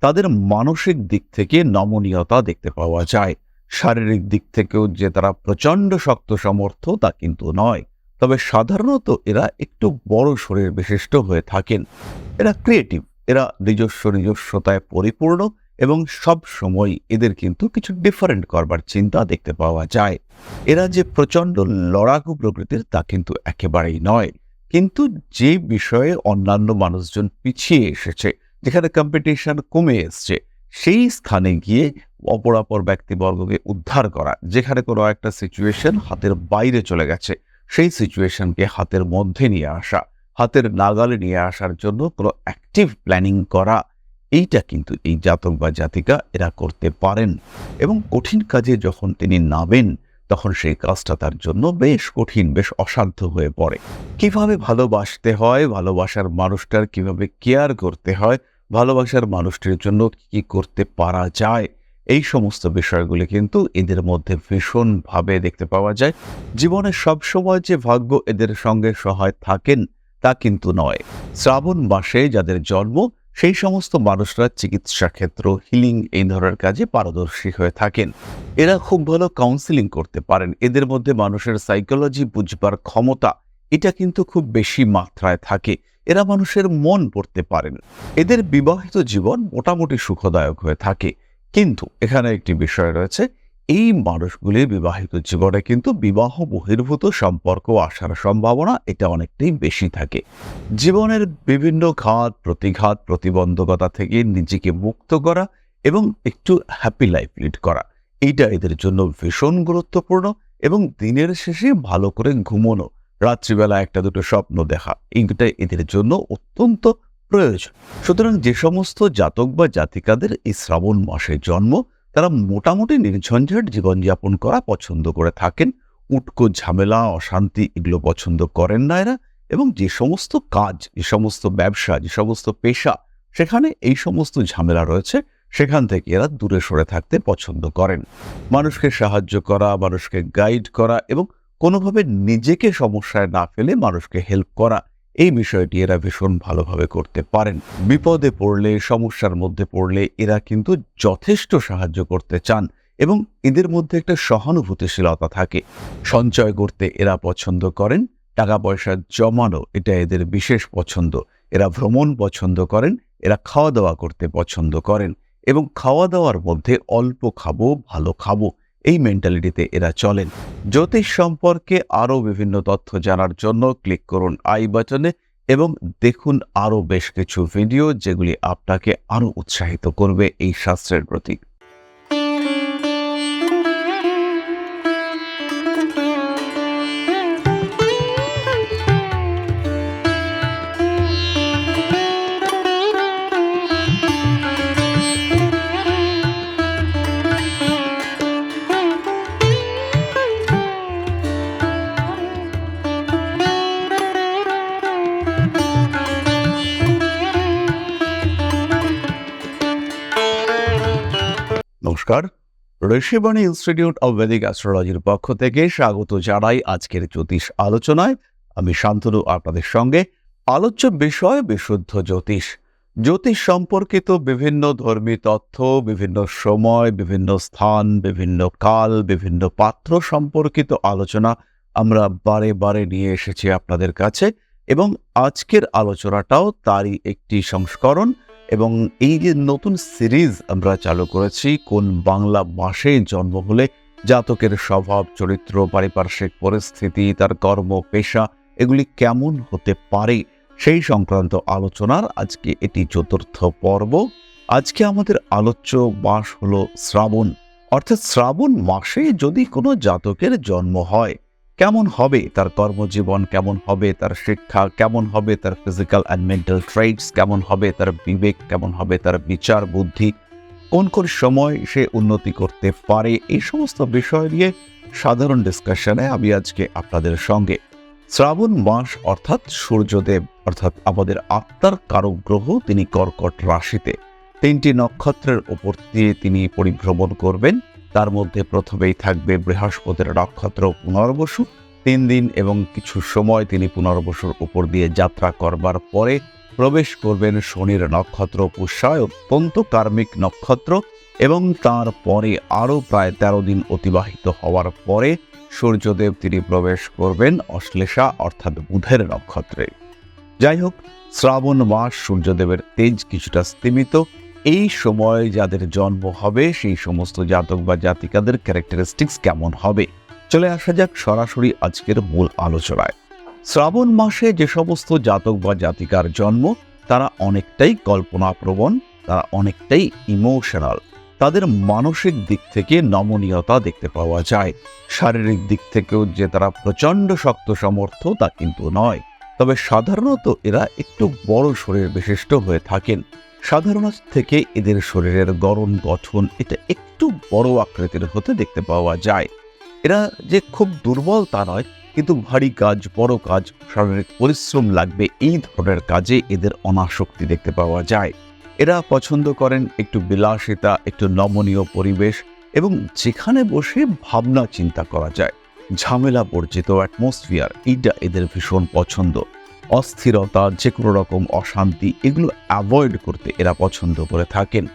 তাদের মানসিক দিক থেকে নমনীয়তা দেখতে পাওয়া যায়। শারীরিক দিক থেকেও যে তারা প্রচণ্ড শক্ত সমর্থ তা কিন্তু নয়। তবে সাধারণত এরা একটু বড় শরীর বিশিষ্ট হয়ে থাকেন। এরা ক্রিয়েটিভ এরা নিজস্ব নিজস্বতায় পরিপূর্ণ এবং সব সময় এদের কিন্তু কিছু ডিফারেন্ট করবার চিন্তা দেখতে পাওয়া যায়। এরা যে প্রচণ্ড লড়াকু প্রকৃতির তা কিন্তু একেবারেই নয়। কিন্তু যে বিষয়ে অন্যান্য মানুষজন পিছিয়ে এসেছে যেখানে কম্পিটিশন কমে এসছে, সেই স্থানে গিয়ে অপরাপর ব্যক্তিবর্গকে উদ্ধার করা, যেখানে কোনো একটা সিচুয়েশন হাতের বাইরে চলে গেছে, সেই সিচুয়েশনকে হাতের মধ্যে নিয়ে আসা, হাতের নাগালে নিয়ে আসার জন্য কোনো অ্যাক্টিভ প্ল্যানিং করা, এইটা কিন্তু এই জাতক বা জাতিকা এরা করতে পারেন। এবং কঠিন কাজে যখন তিনি নামেন, তখন সেই কাজটা তার জন্য বেশ কঠিন, বেশ অসাধ্য হয়ে পড়ে। কীভাবে ভালোবাসতে হয়, ভালোবাসার মানুষটার কীভাবে কেয়ার করতে হয় ভালোবাসার মানুষটির জন্য কি করতে পারা যায়, এই সমস্ত বিষয়গুলি কিন্তু এদের মধ্যে ভীষণভাবে দেখতে পাওয়া যায়। জীবনে সবসময় যে ভাগ্য এদের সঙ্গে সহায় থাকেন, তা কিন্তু নয়। শ্রাবণ মাসে যাদের জন্ম, সেই সমস্ত মানুষরা চিকিৎসা ক্ষেত্র হিলিং এই ধরনের কাজে পারদর্শী হয়ে থাকেন। এরা খুব ভালো কাউন্সিলিং করতে পারেন। এদের মধ্যে মানুষের সাইকোলজি বুঝবার ক্ষমতা, এটা কিন্তু খুব বেশি মাত্রায় থাকে। এরা মানুষের মন পড়তে পারেন। এদের বিবাহিত জীবন মোটামুটি সুখদায়ক হয়ে থাকে। কিন্তু এখানে একটি বিষয় রয়েছে, এই মানুষগুলির বিবাহিত জীবনে কিন্তু বিবাহ বহির্ভূত সম্পর্ক আসার সম্ভাবনা এটা অনেকটাই বেশি থাকে। জীবনের বিভিন্ন ঘাত, প্রতিঘাত, প্রতিবন্ধকতা থেকে নিজেকে মুক্ত করা এবং একটু হ্যাপি লাইফ লিড করা। এইটা এদের জন্য ভীষণ গুরুত্বপূর্ণ এবং দিনের শেষে ভালো করে ঘুমোনো। রাত্রিবেলা একটা দুটো স্বপ্ন দেখা। এইটা এদের জন্য অত্যন্ত প্রয়োজন। সুতরাং যে সমস্ত জাতক বা জাতিকাদের এই শ্রাবণ মাসে জন্ম, তারা মোটামুটি নির্ঝঞ্ঝাট জীবনযাপন করা পছন্দ করে থাকেন। উটকো ঝামেলা, অশান্তি এগুলো পছন্দ করেন না এরা। এবং যে সমস্ত কাজ, যে সমস্ত ব্যবসা, যে সমস্ত পেশা, সেখানে এই সমস্ত ঝামেলা রয়েছে, সেখান থেকে এরা দূরে সরে থাকতে পছন্দ করেন। মানুষকে সাহায্য করা, মানুষকে গাইড করা এবং কোনোভাবে নিজেকে সমস্যায় না ফেলে মানুষকে হেল্প করা। এই বিষয়টি এরা ভীষণ ভালোভাবে করতে পারেন। বিপদে পড়লে, সমস্যার মধ্যে পড়লে এরা কিন্তু যথেষ্ট সাহায্য করতে চান এবং এদের মধ্যে একটা সহানুভূতিশীলতা থাকে। সঞ্চয় করতে এরা পছন্দ করেন টাকা পয়সা জমানো এটা এদের বিশেষ পছন্দ। এরা ভ্রমণ পছন্দ করেন, এরা খাওয়া দাওয়া করতে পছন্দ করেন এবং খাওয়া দাওয়ার মধ্যে অল্প খাব, ভালো খাব। এই মেন্টালিটিতে এরা চলেন। জ্যোতিষ সম্পর্কে আরও বিভিন্ন তথ্য জানার জন্য ক্লিক করুন আই বাটনে এবং দেখুন আরও বেশ কিছু ভিডিও যেগুলি আপনাকে আরও উৎসাহিত করবে এই শাস্ত্রের প্রতি। নমস্কার। ঋষিবাণী ইনস্টিটিউট অব ভেদিক অ্যাস্ট্রোলজির পক্ষ থেকে স্বাগত জানাই আজকের জ্যোতিষ আলোচনায়। আমি শান্তনু, আপনাদের সঙ্গে আলোচ্য বিষয় বিশুদ্ধ জ্যোতিষ। জ্যোতিষ সম্পর্কিত বিভিন্ন ধর্মী তথ্য, বিভিন্ন সময়, বিভিন্ন স্থান, বিভিন্ন কাল, বিভিন্ন পাত্র সম্পর্কিত আলোচনা আমরা বারে বারে নিয়ে এসেছি আপনাদের কাছে এবং আজকের আলোচনাটাও তারই একটি সংস্করণ। এবং এই যে নতুন সিরিজ আমরা চালু করেছি, কোন বাংলা মাসে জন্ম হলে জাতকের স্বভাব, চরিত্র, পারিপার্শ্বিক পরিস্থিতি, তার কর্ম, পেশা, এগুলি কেমন হতে পারে সেই সংক্রান্ত আলোচনার আজকে এটি চতুর্থ পর্ব। আজকে আমাদের আলোচ্য মাস হলো শ্রাবণ। অর্থাৎ শ্রাবণ মাসে যদি কোনো জাতকের জন্ম হয় কেমন হবে তার কর্মজীবন, কেমন হবে তার শিক্ষা, কেমন হবে তার ফিজিক্যাল অ্যান্ড মেন্টাল ট্রেডস কেমন হবে তার বিবেক, কেমন হবে তার বিচার বুদ্ধি, কোন কোন সময় সে উন্নতি করতে পারে, এই সমস্ত বিষয় নিয়ে সাধারণ ডিসকাশনে আমি আজকে আপনাদের সঙ্গে। শ্রাবণ মাস অর্থাৎ সূর্যদেব, অর্থাৎ আমাদের আত্মার কারক গ্রহ, তিনি কর্কট রাশিতে। তিনটি নক্ষত্রের ওপর দিয়ে তিনি পরিভ্রমণ করবেন। তার মধ্যে প্রথমেই থাকবে বৃহস্পতির নক্ষত্র পুনর্বসু। তিন দিন এবং কিছু সময় তিনি পুনর্বসুর উপর দিয়ে যাত্রা করবার পরে প্রবেশ করবেন শনির নক্ষত্র পুষ্যায় অত্যন্ত কার্মিক নক্ষত্র এবং তার পরে আরও প্রায় তেরো দিন অতিবাহিত হওয়ার পরে সূর্যদেব তিনি প্রবেশ করবেন অশ্লেষা অর্থাৎ বুধের নক্ষত্রে। যাই হোক, শ্রাবণ মাস সূর্যদেবের তেজ কিছুটা স্তীমিত এই সময় যাদের জন্ম হবে, সেই সমস্ত জাতক বা জাতিকাদের ক্যারেক্টারিস্টিক্স কেমন হবে? চলে আসা যাক সরাসরি আজকের মূল আলোচনায়। শ্রাবণ মাসে যে সমস্ত জাতক বা জাতিকার জন্ম, তারা অনেকটাই কল্পনাপ্রবণ, তারা অনেকটাই ইমোশনাল তাদের মানসিক দিক থেকে নমনীয়তা দেখতে পাওয়া যায়। শারীরিক দিক থেকেও যে তারা প্রচণ্ড শক্ত সমর্থ তা কিন্তু নয়। তবে সাধারণত এরা একটু বড় শরীর বিশিষ্ট হয়ে থাকেন। সাধারণত থেকে এদের শরীরের গরম গঠন এটা একটু বড় আকৃতির হতে দেখতে পাওয়া যায়। এরা যে খুব দুর্বল তা নয়, কিন্তু ভারী কাজ, বড় কাজ, শারীরিক পরিশ্রম লাগবে এই ধরনের কাজে এদের অনাসক্তি দেখতে পাওয়া যায়। এরা পছন্দ করেন একটু বিলাসিতা, একটু নমনীয় পরিবেশ এবং যেখানে বসে ভাবনা চিন্তা করা যায়। ঝামেলা বর্জিত অ্যাটমসফিয়ার এইটা এদের ভীষণ পছন্দ। অস্থিরতা যে কোনো রকম অশান্তি, এগুলো অ্যাভয়েড করতে এরা পছন্দ করে থাকেন।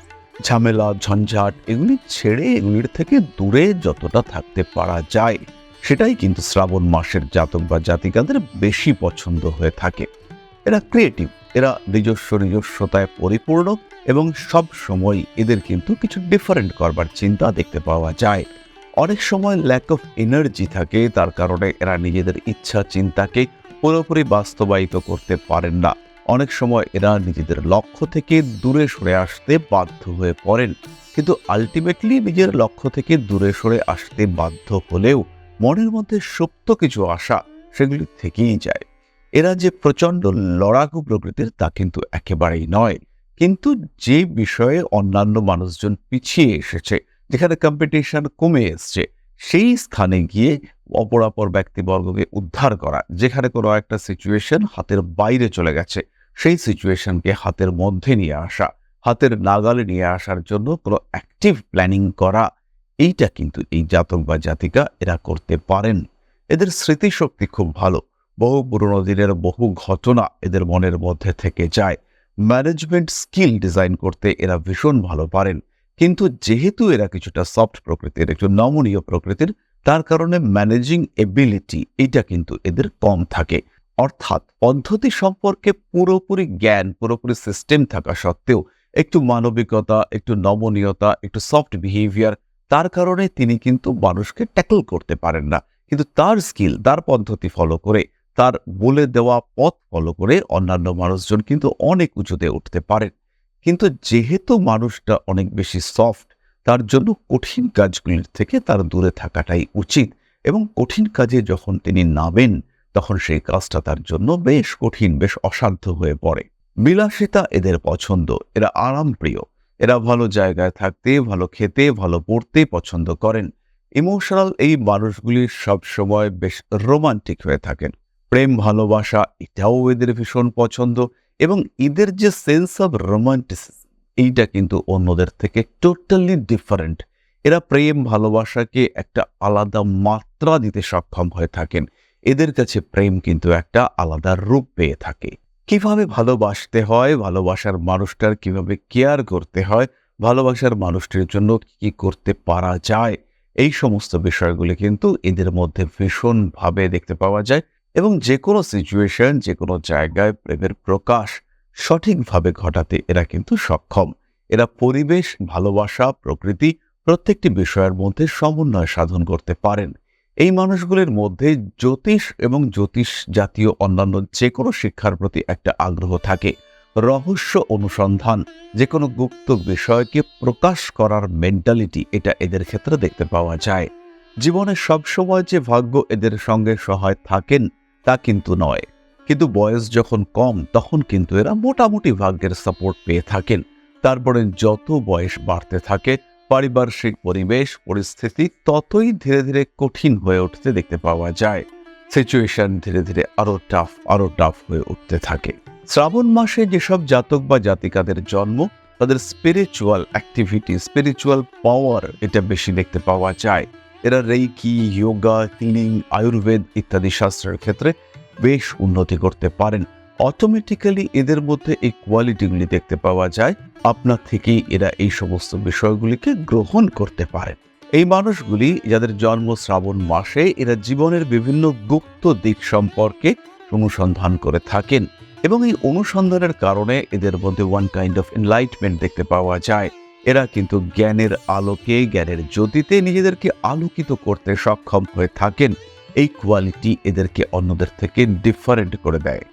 ঝামেলা, ঝঞ্ঝাট, এগুলি ছেড়ে এগুলির থেকে দূরে যতটা থাকতে পারা যায়, সেটাই কিন্তু শ্রাবণ মাসের জাতক বা জাতিকাদের বেশি পছন্দ হয়ে থাকে। এরা ক্রিয়েটিভ এরা নিজস্ব নিজস্বতায় পরিপূর্ণ এবং সব সময় এদের কিন্তু কিছু ডিফারেন্ট করবার চিন্তা দেখতে পাওয়া যায়। অনেক সময় ল্যাক অফ এনার্জি থাকে, তার কারণে এরা নিজেদের ইচ্ছা চিন্তাকে পুরোপুরি বাস্তবায়িত করতে পারেন না। অনেক সময় এরা নিজেদের লক্ষ্য থেকে দূরে সরে আসতে বাধ্য হয়ে পড়েন, কিন্তু আলটিমেটলি নিজের লক্ষ্য থেকে দূরে সরে আসতে বাধ্য হলেও মনের মধ্যে সুপ্ত কিছু আশা সেগুলি থেকেই যায়। এরা যে প্রচণ্ড লড়াকু প্রকৃতির তা কিন্তু একেবারেই নয়, কিন্তু যে বিষয়ে অন্যান্য মানুষজন পিছিয়ে এসেছে, যেখানে কম্পিটিশন কমে এসছে, সেই স্থানে গিয়ে অপরাপর ব্যক্তিবর্গকে উদ্ধার করা, যেখানে কোনো একটা সিচুয়েশন হাতের বাইরে চলে গেছে। সেই সিচুয়েশনকে হাতের মধ্যে নিয়ে আসা, হাতের নাগালে নিয়ে আসার জন্য কোনো অ্যাক্টিভ প্ল্যানিং করা, এইটা কিন্তু এই জাতক বা জাতিকা এরা করতে পারেন। এদের স্মৃতিশক্তি খুব ভালো। বহু পুরনো দিনের বহু ঘটনা এদের মনের মধ্যে থেকে যায়। ম্যানেজমেন্ট স্কিল ডিজাইন করতে এরা ভীষণ ভালো পারেন। কিন্তু যেহেতু এরা কিছুটা সফট প্রকৃতির, একটু নমনীয় প্রকৃতির তার কারণে ম্যানেজিং এবিলিটি এটা কিন্তু এদের কম থাকে। অর্থাৎ পদ্ধতি সম্পর্কে পুরোপুরি জ্ঞান, পুরোপুরি সিস্টেম থাকা সত্ত্বেও একটু মানবিকতা, একটু নমনীয়তা, একটু সফট বিহেভিয়ার তার কারণে তিনি কিন্তু মানুষকে ট্যাকল করতে পারেন না। কিন্তু তার স্কিল তার পদ্ধতি ফলো করে, তার বলে দেওয়া পথ ফলো করে অন্যান্য মানুষজন কিন্তু অনেক উঁচুতে উঠতে পারেন। কিন্তু যেহেতু মানুষটা অনেক বেশি সফট তার জন্য কঠিন কাজগুলির থেকে তার দূরে থাকাটাই উচিত এবং কঠিন কাজে যখন তিনি নামেন, তখন সেই কাজটা তার জন্য বেশ কঠিন, বেশ অসাধ্য হয়ে পড়ে। বিলাসিতা এদের পছন্দ। এরা আরামপ্রিয়। এরা ভালো জায়গায় থাকতে, ভালো খেতে, ভালো পড়তে পছন্দ করেন। ইমোশনাল এই মানুষগুলি সবসময় বেশ রোমান্টিক হয়ে থাকেন। প্রেম, ভালোবাসা, এটাও এদের ভীষণ পছন্দ এবং এদের যে সেন্স অফ রোমান্টিসিস এইটা কিন্তু অন্যদের থেকে টোটালি ডিফারেন্ট এরা প্রেম, ভালোবাসাকে একটা আলাদা মাত্রা দিতে সক্ষম হয়ে থাকেন। এদের কাছে প্রেম কিন্তু একটা আলাদা রূপ পেয়ে থাকে। কীভাবে ভালোবাসতে হয়, ভালোবাসার মানুষটার কীভাবে কেয়ার করতে হয়, ভালোবাসার মানুষটির জন্য কি করতে পারা যায়, এই সমস্ত বিষয়গুলি কিন্তু এদের মধ্যে ভীষণভাবে দেখতে পাওয়া যায়। এবং যে কোনো সিচুয়েশন যে কোনো জায়গায় প্রেমের প্রকাশ সঠিকভাবে ঘটাতে এরা কিন্তু সক্ষম। এরা পরিবেশ, ভালোবাসা, প্রকৃতি প্রত্যেকটি বিষয়ের মধ্যে সমন্বয় সাধন করতে পারেন। এই মানুষগুলির মধ্যে জ্যোতিষ এবং জ্যোতিষ জাতীয় অন্যান্য যে কোনো শিক্ষার প্রতি একটা আগ্রহ থাকে। রহস্য অনুসন্ধান যে কোনো গুপ্ত বিষয়কে প্রকাশ করার মেন্টালিটি এটা এদের ক্ষেত্রে দেখতে পাওয়া যায়। জীবনে সবসময় যে ভাগ্য এদের সঙ্গে সহায় থাকেন তা কিন্তু নয়। কিন্তু বয়স যখন কম, তখন কিন্তু এরা মোটামুটি ভাগ্যের সাপোর্ট পেয়ে থাকেন। তারপরে যত বয়স বাড়তে থাকে, পারিপার্শ্বিক পরিবেশ, পরিস্থিতি ততই ধীরে ধীরে কঠিন হয়ে উঠতে দেখতে পাওয়া যায়। সিচুয়েশন ধীরে ধীরে আরও টাফ আরও টাফ হয়ে উঠতে থাকে। শ্রাবণ মাসে যেসব জাতক বা জাতিকাদের জন্ম, তাদের স্পিরিচুয়াল অ্যাক্টিভিটি স্পিরিচুয়াল পাওয়ার এটা বেশি দেখতে পাওয়া যায়। এরা রেইকি যোগা ক্লিনিং আয়ুর্বেদ ইত্যাদি শাস্ত্রের ক্ষেত্রে বেশ উন্নতি করতে পারেন। অটোমেটিক্যালি এদের মধ্যে এই কোয়ালিটিগুলি দেখতে পাওয়া যায়। আপনার থেকেই এরা এই সমস্ত বিষয়গুলিকে গ্রহণ করতে পারেন এই মানুষগুলি যাদের জন্ম শ্রাবণ মাসে এরা জীবনের বিভিন্ন গুপ্ত দিক সম্পর্কে অনুসন্ধান করে থাকেন এবং এই অনুসন্ধানের কারণে এদের মধ্যে ওয়ান কাইন্ড অফ এনলাইটমেন্ট দেখতে পাওয়া যায়। এরা কিন্তু জ্ঞানের আলোকে, জ্ঞানের জ্যোতিতে নিজেদেরকে আলোকিত করতে সক্ষম হয়ে থাকেন। এই কোয়ালিটি এদেরকে অন্যদের থেকে ডিফারেন্ট করে দেয়।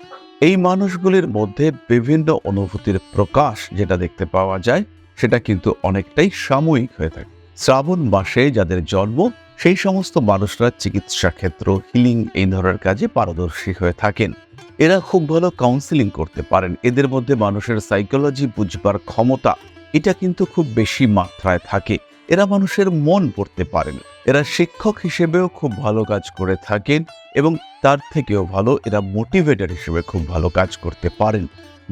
এই মানুষগুলির মধ্যে বিভিন্ন অনুভূতির প্রকাশ যেটা দেখতে পাওয়া যায়, সেটা কিন্তু অনেকটাই সাময়িক হয়ে থাকে। শ্রাবণ মাসে যাদের জন্ম, সেই সমস্ত মানুষরা চিকিৎসা ক্ষেত্র হিলিং এই ধরনের কাজে পারদর্শী হয়ে থাকেন। এরা খুব ভালো কাউন্সিলিং করতে পারেন। এদের মধ্যে মানুষের সাইকোলজি বুঝবার ক্ষমতা, এটা কিন্তু খুব বেশি মাত্রায় থাকে। এরা মানুষের মন পড়তে পারেন। এরা শিক্ষক হিসেবেও খুব ভালো কাজ করে থাকেন এবং তার থেকেও ভালো এরা মোটিভেটর হিসেবে খুব ভালো কাজ করতে পারেন।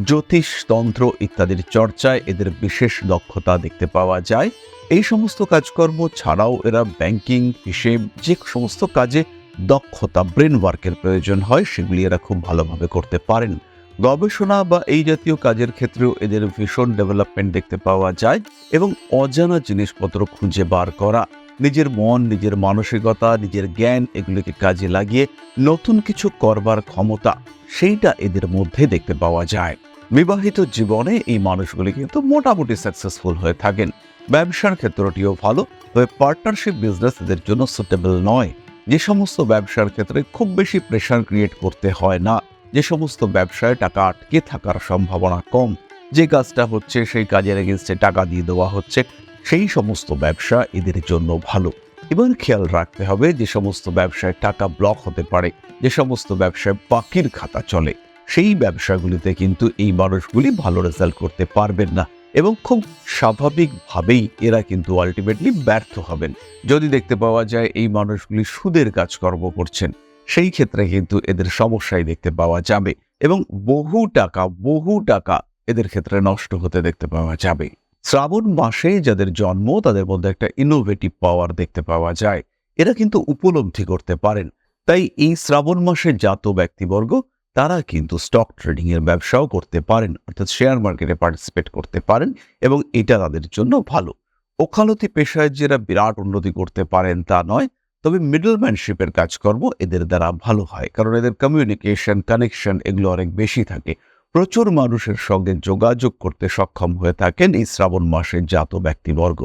জ্যোতিষ, তন্ত্র ইত্যাদির চর্চায় এদের বিশেষ দক্ষতা দেখতে পাওয়া যায়। এই সমস্ত কাজকর্ম ছাড়াও এরা ব্যাংকিং, হিসেব যে সমস্ত কাজে দক্ষতা ব্রেন ওয়ার্কের প্রয়োজন হয়, সেগুলি এরা খুব ভালোভাবে করতে পারেন। গবেষণা বা এই জাতীয় কাজের ক্ষেত্রেও এদের ভীষণ ডেভেলপমেন্ট দেখতে পাওয়া যায় এবং অজানা জিনিসপত্র খুঁজে বার করা, নিজের মন, নিজের মানসিকতা, নিজের জ্ঞান এগুলিকে কাজে লাগিয়ে নতুন কিছু করবার ক্ষমতা সেইটা এদের মধ্যে দেখতে পাওয়া যায়। বিবাহিত জীবনে এই মানুষগুলি কিন্তু মোটামুটি সাকসেসফুল হয়ে থাকেন। ব্যবসার ক্ষেত্রটিও ভালো, তবে পার্টনারশিপ বিজনেস এদের জন্য সুটেবল নয়। যে সমস্ত ব্যবসার ক্ষেত্রে খুব বেশি প্রেশার ক্রিয়েট করতে হয় না। যে সমস্ত ব্যবসায় টাকা আটকে থাকার সম্ভাবনা কম, যে কাজটা হচ্ছে সেই কাজের এগেনস্টে টাকা দিয়ে দেওয়া হচ্ছে, সেই সমস্ত ব্যবসা এদের জন্য ভালো। এবার খেয়াল রাখতে হবে যে সমস্ত ব্যবসায় টাকা ব্লক হতে পারে, যে সমস্ত ব্যবসায় বাকির খাতা চলে, সেই ব্যবসাগুলিতে কিন্তু এই মানুষগুলি ভালো রেজাল্ট করতে পারবেন না। এবং খুব স্বাভাবিকভাবেই এরা কিন্তু আলটিমেটলি ব্যর্থ হবেন। যদি দেখতে পাওয়া যায় এই মানুষগুলি সুদের কাজকর্ম করছেন সেই ক্ষেত্রে কিন্তু এদের সমস্যাই দেখতে পাওয়া যাবে এবং বহু টাকা বহু টাকা এদের ক্ষেত্রে নষ্ট হতে দেখতে পাওয়া যাবে। শ্রাবণ মাসে যাদের জন্ম, তাদের মধ্যে একটা ইনোভেটিভ পাওয়ার দেখতে পাওয়া যায়। এরা কিন্তু উপলব্ধি করতে পারেন। তাই এই শ্রাবণ মাসে জাত ব্যক্তিবর্গ, তারা কিন্তু স্টক ট্রেডিং এর ব্যবসাও করতে পারেন, অর্থাৎ শেয়ার মার্কেটে পার্টিসিপেট করতে পারেন এবং এটা তাদের জন্য ভালো। ওখালতি পেশায় যারা বিরাট উন্নতি করতে পারেন তা নয় তবে মিডলম্যানশিপের কাজকর্ম এদের দ্বারা ভালো হয়, কারণ এদের কমিউনিকেশন কানেকশন এগুলো অনেক বেশি থাকে। প্রচুর মানুষের সঙ্গে যোগাযোগ করতে সক্ষম হয়ে থাকেন এই শ্রাবণ মাসে জাত ব্যক্তিবর্গ।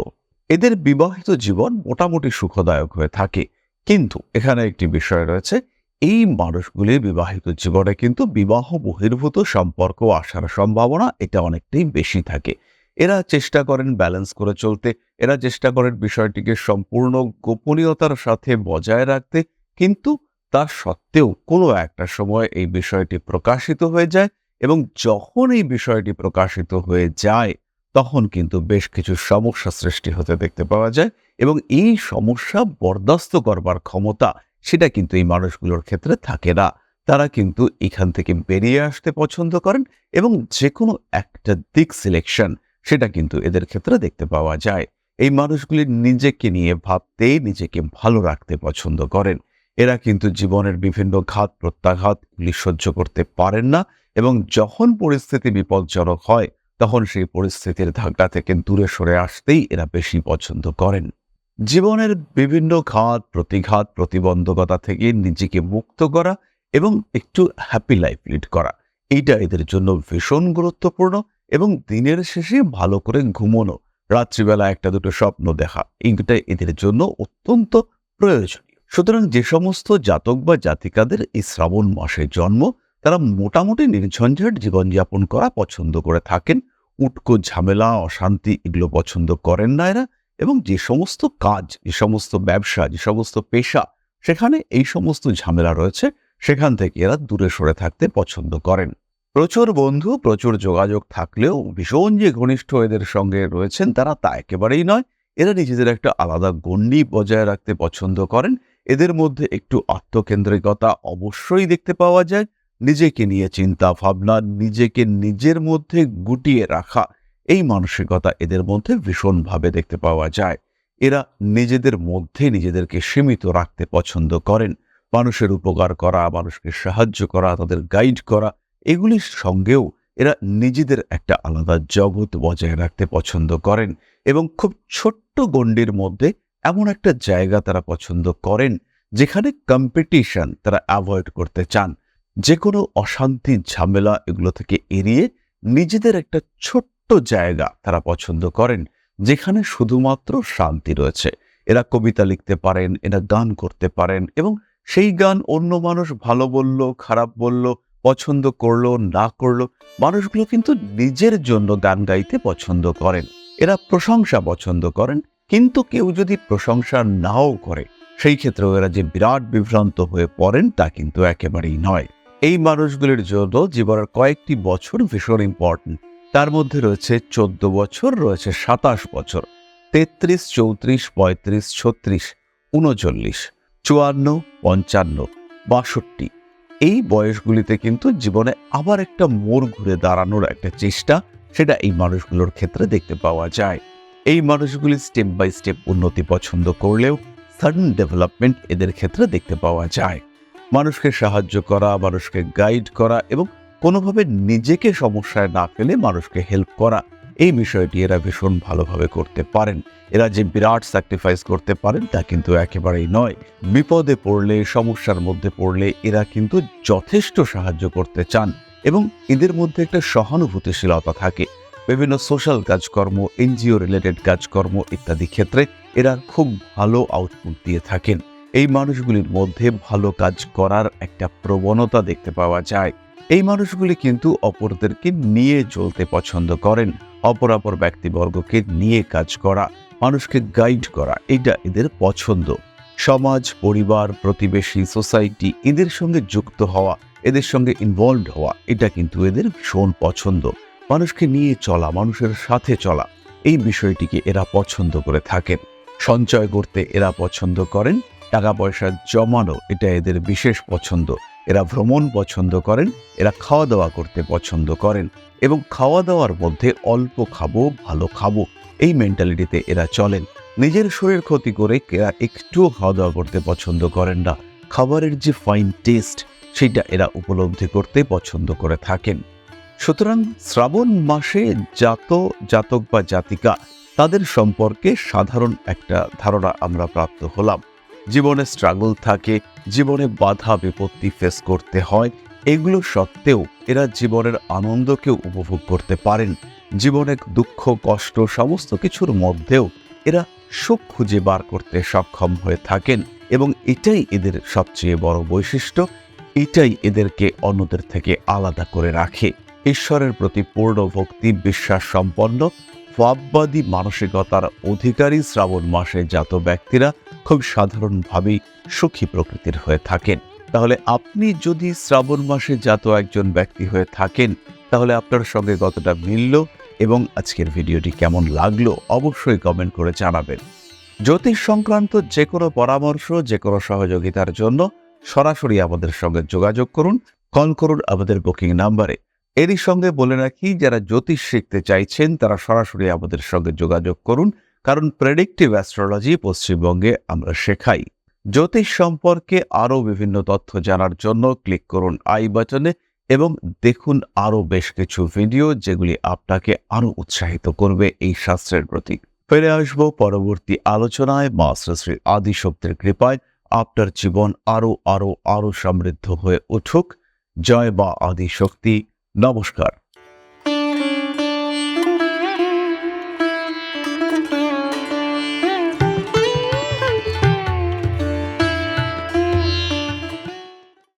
এদের বিবাহিত জীবন মোটামুটি সুখদায়ক হয়ে থাকে। কিন্তু এখানে একটি বিষয় রয়েছে, এই মানুষগুলির বিবাহিত জীবনে কিন্তু বিবাহ বহির্ভূত সম্পর্ক আসার সম্ভাবনা এটা অনেকটাই বেশি থাকে। এরা চেষ্টা করেন ব্যালেন্স করে চলতে। এরা চেষ্টা করেন বিষয়টিকে সম্পূর্ণ গোপনীয়তার সাথে বজায় রাখতে। কিন্তু তা সত্ত্বেও কোনো একটা সময় এই বিষয়টি প্রকাশিত হয়ে যায় এবং যখন এই বিষয়টি প্রকাশিত হয়ে যায়, তখন কিন্তু বেশ কিছু সমস্যা সৃষ্টি হতে দেখতে পাওয়া যায় এবং এই সমস্যা বরদাস্ত করবার ক্ষমতা সেটা কিন্তু এই মানুষগুলোর ক্ষেত্রে থাকে না। তারা কিন্তু এখান থেকে বেরিয়ে আসতে পছন্দ করেন এবং যে কোনো একটা দিক সিলেকশন সেটা কিন্তু এদের ক্ষেত্রে দেখতে পাওয়া যায়। এই মানুষগুলি নিজেকে নিয়ে ভাবতে, নিজেকে ভালো রাখতে পছন্দ করেন। এরা কিন্তু জীবনের বিভিন্ন ঘাত প্রত্যাঘাতগুলি সহ্য করতে পারেন না এবং যখন পরিস্থিতি বিপজ্জনক হয়, তখন সেই পরিস্থিতির ধাক্কা থেকে দূরে সরে আসতেই এরা বেশি পছন্দ করেন। জীবনের বিভিন্ন ঘাত, প্রতিঘাত, প্রতিবন্ধকতা থেকে নিজেকে মুক্ত করা এবং একটু হ্যাপি লাইফ লিড করা। এইটা এদের জন্য ভীষণ গুরুত্বপূর্ণ এবং দিনের শেষে ভালো করে ঘুমোনো, রাত্রিবেলা একটা দুটো স্বপ্ন দেখা, এইটা এদের জন্য অত্যন্ত প্রয়োজনীয়। সুতরাং যে সমস্ত জাতক বা জাতিকাদের এই শ্রাবণ মাসে জন্ম, তারা মোটামুটি নির্ঝঞ্ঝাট জীবনযাপন করা পছন্দ করে থাকেন। উটকো ঝামেলা, অশান্তি এগুলো পছন্দ করেন না এরা এবং যে সমস্ত কাজ, যে সমস্ত ব্যবসা, যে সমস্ত পেশা, সেখানে এই সমস্ত ঝামেলা রয়েছে, সেখান থেকে এরা দূরে সরে থাকতে পছন্দ করেন। প্রচুর বন্ধু, প্রচুর যোগাযোগ থাকলেও ভীষণ যে ঘনিষ্ঠ এদের সঙ্গে রয়েছেন তারা তা একেবারেই নয়। এরা নিজেদের একটা আলাদা গণ্ডি বজায় রাখতে পছন্দ করেন। এদের মধ্যে একটু আত্মকেন্দ্রিকতা অবশ্যই দেখতে পাওয়া যায়। নিজেকে নিয়ে চিন্তা ভাবনা, নিজেকে নিজের মধ্যে গুটিয়ে রাখা, এই মানসিকতা এদের মধ্যে ভীষণভাবে দেখতে পাওয়া যায়। এরা নিজেদের মধ্যে নিজেদেরকে সীমিত রাখতে পছন্দ করেন। মানুষের উপকার করা, মানুষকে সাহায্য করা, তাদের গাইড করা এগুলির সঙ্গেও এরা নিজেদের একটা আলাদা জগৎ বজায় রাখতে পছন্দ করেন এবং খুব ছোট্ট গণ্ডির মধ্যে এমন একটা জায়গা তারা পছন্দ করেন যেখানে কম্পিটিশন তারা অ্যাভয়েড করতে চান। যে কোনো অশান্তি, ঝামেলা এগুলো থেকে এড়িয়ে নিজেদের একটা ছোট্ট জায়গা তারা পছন্দ করেন, যেখানে শুধুমাত্র শান্তি রয়েছে। এরা কবিতা লিখতে পারেন, এরা গান করতে পারেন এবং সেই গান অন্য মানুষ ভালো বলল, খারাপ বলল পছন্দ করল, না করল, মানুষগুলো কিন্তু নিজের জন্য গান গাইতে পছন্দ করেন। এরা প্রশংসা পছন্দ করেন, কিন্তু কেউ যদি প্রশংসা নাও করে, সেই ক্ষেত্রেও এরা যে বিরাট বিভ্রান্ত হয়ে পড়েন তা কিন্তু একেবারেই নয়। এই মানুষগুলির জন্য জীবনের কয়েকটি বছর ভীষণ ইম্পর্টেন্ট তার মধ্যে রয়েছে চোদ্দ বছর, রয়েছে সাতাশ বছর, তেত্রিশ, চৌত্রিশ, পঁয়ত্রিশ, ছত্রিশ, উনচল্লিশ, চুয়ান্ন, পঞ্চান্ন, বাষট্টি। এই বয়সগুলিতে কিন্তু জীবনে আবার একটা মোড় ঘুরে দাঁড়ানোর একটা চেষ্টা সেটা এই মানুষগুলোর ক্ষেত্রে দেখতে পাওয়া যায়। এই মানুষগুলি স্টেপ বাই স্টেপ উন্নতি পছন্দ করলেও সাডেন ডেভেলপমেন্ট এদের ক্ষেত্রে দেখতে পাওয়া যায়। মানুষকে সাহায্য করা, মানুষকে গাইড করা এবং কোনোভাবে নিজেকে সমস্যায় না ফেলে মানুষকে হেল্প করা এই বিষয়টি এরা ভীষণ ভালোভাবে করতে পারেন। এরা যে বিরাট স্যাক্রিফাইস করতে পারেন, তা কিন্তু একেবারেই নয়। বিপদে পড়লে, সমস্যার মধ্যে পড়লে এরা কিন্তু যথেষ্ট সাহায্য করতে চান এবং এদের মধ্যে একটা সহানুভূতিশীলতা থাকে। বিভিন্ন সোশ্যাল কাজকর্ম, এনজিও রিলেটেড কাজকর্ম ইত্যাদি ক্ষেত্রে এরা খুব ভালো আউটপুট দিয়ে থাকেন। এই মানুষগুলির মধ্যে ভালো কাজ করার একটা প্রবণতা দেখতে পাওয়া যায়। এই মানুষগুলি কিন্তু অপরদেরকে নিয়ে চলতে পছন্দ করেন। অপর অপর ব্যক্তিবর্গকে নিয়ে কাজ করা, মানুষকে গাইড করা, এটা এদের পছন্দ। সমাজ, পরিবার, প্রতিবেশী সোসাইটি এদের সঙ্গে যুক্ত হওয়া, এদের সঙ্গে ইনভলভড হওয়া, এটা কিন্তু এদের ভীষণ পছন্দ। মানুষকে নিয়ে চলা, মানুষের সাথে চলা, এই বিষয়টিকে এরা পছন্দ করে থাকেন। সঞ্চয় করতে এরা পছন্দ করেন টাকা পয়সা জমানো, এটা এদের বিশেষ পছন্দ। এরা ভ্রমণ পছন্দ করেন, এরা খাওয়া দাওয়া করতে পছন্দ করেন। এবং খাওয়া দাওয়ার মধ্যে অল্প খাব, ভালো খাব, এই মেন্টালিটিতে এরা চলেন। নিজের শরীর ক্ষতি করে এরা একটুও খাওয়া দাওয়া করতে পছন্দ করেন না। খাবারের যে ফাইন টেস্ট সেটা এরা উপলব্ধি করতে পছন্দ করে থাকেন। সুতরাং শ্রাবণ মাসে জাত, জাতক বা জাতিকা, তাদের সম্পর্কে সাধারণ একটা ধারণা আমরা প্রাপ্ত হলাম। জীবনে স্ট্রাগল থাকে, জীবনে বাধা বিপত্তি ফেস করতে হয় এগুলো সত্ত্বেও এরা জীবনের আনন্দকেও উপভোগ করতে পারেন। জীবনের দুঃখ, কষ্ট, সমস্ত কিছুর মধ্যেও এরা সুখ খুঁজে বার করতে সক্ষম হয়ে থাকেন এবং এটাই এদের সবচেয়ে বড় বৈশিষ্ট্য। এটাই এদেরকে অন্যদের থেকে আলাদা করে রাখে। ঈশ্বরের প্রতি পূর্ণ ভক্তি, বিশ্বাস সম্পন্ন ভাববাদী মানসিকতার অধিকারী শ্রাবণ মাসে জাত ব্যক্তিরা খুব সাধারণভাবেই সুখী প্রকৃতির হয়ে থাকেন। তাহলে আপনি যদি শ্রাবণ মাসে জাত একজন ব্যক্তি হয়ে থাকেন, তাহলে আপনার সঙ্গে কতটা মিলল এবং আজকের ভিডিওটি কেমন লাগল অবশ্যই কমেন্ট করে জানাবেন। জ্যোতিষ সংক্রান্ত যে কোনো পরামর্শ, যে কোনো সহযোগিতার জন্য সরাসরি আমাদের সঙ্গে যোগাযোগ করুন। কল করুন আমাদের বুকিং নাম্বারে এরই সঙ্গে বলে রাখি, যারা জ্যোতিষ শিখতে চাইছেন, তারা সরাসরি আমাদের সঙ্গে যোগাযোগ করুন, কারণ প্রেডিক্টিভ অ্যাস্ট্রোলজি পশ্চিমবঙ্গে আমরা শেখাই। জ্যোতিষ সম্পর্কে আরও বিভিন্ন তথ্য জানার জন্য ক্লিক করুন আই বাটনে এবং দেখুন আরও বেশ কিছু ভিডিও যেগুলি আপনাকে আরও উৎসাহিত করবে এই শাস্ত্রের প্রতি। ফিরে আসব পরবর্তী আলোচনায়। মা শ্রী আদিশক্তির কৃপায় আপনার জীবন আরও আরও আরও সমৃদ্ধ হয়ে উঠুক। জয় বা আদিশক্তি। নমস্কার।